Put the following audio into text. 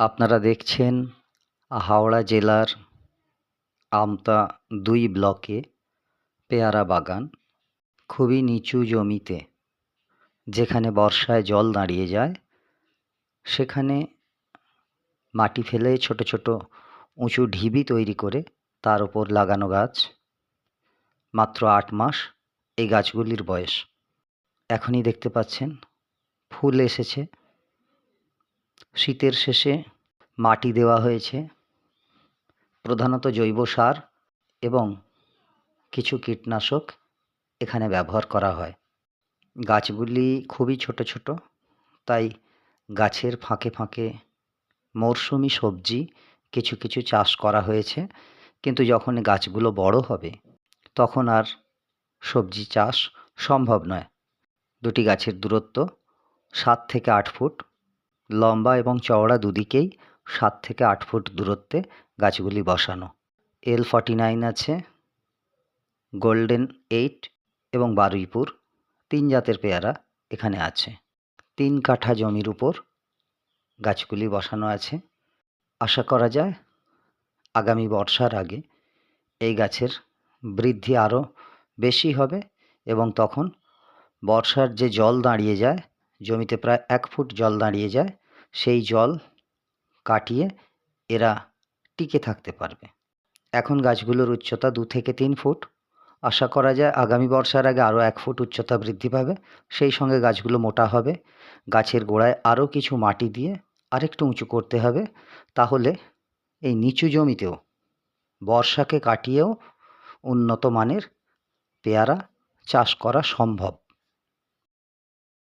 আপনারা দেখছেন হাওড়া জেলার আমতা দুই ব্লকে পেয়ারা বাগান, খুবই নিচু জমিতে, যেখানে বর্ষায় জল দাঁড়িয়ে যায়। সেখানে মাটি ফেলে ছোটো ছোটো উঁচু ঢিবি তৈরি করে তার ওপর লাগানো গাছ। মাত্র আট মাস এই গাছগুলির বয়স। এখনই দেখতে পাচ্ছেন, ফুল এসেছে। শীতের শেষে মাটি দেওয়া হয়েছে, প্রধানত জৈব সার এবং কিছু কীটনাশক এখানে ব্যবহার করা হয়। গাছগুলি খুবই ছোটো ছোটো, তাই গাছের ফাঁকে ফাঁকে মরশুমি সবজি কিছু কিছু চাষ করা হয়েছে, কিন্তু যখন গাছগুলো বড় হবে তখন আর সবজি চাষ সম্ভব নয়। দুটি গাছের দূরত্ব সাত থেকে আট ফুট লম্বা এবং চওড়া দুদিকেই সাত থেকে আট ফুট দূরত্বে গাছগুলি বসানো। এল ফর্টি নাইন আছে গোল্ডেন এইট এবং বারুইপুর তিন জাতের পেয়ারা এখানে আছে। তিন কাঠা জমির উপর গাছগুলি বসানো আছে। আশা করা যায় আগামী বর্ষার আগে এই গাছের বৃদ্ধি আরও বেশি হবে এবং তখন বর্ষার যে জল দাঁড়িয়ে যায়, জমিতে প্রায় এক ফুট জল দাঁড়িয়ে যায় সেই জল কাটিয়ে এরা টিকে থাকতে পারবে। এখন গাছগুলোর উচ্চতা দু থেকে তিন ফুট। আশা করা যায় আগামী বর্ষার আগে আরও এক ফুট উচ্চতা বৃদ্ধি পাবে। সেই সঙ্গে গাছগুলো মোটা হবে। গাছের গোড়ায় আরও কিছু মাটি দিয়ে আরেকটু উঁচু করতে হবে। তাহলে এই নিচু জমিতেও বর্ষাকে কাটিয়েও উন্নত মানের পেয়ারা চাষ করা সম্ভব।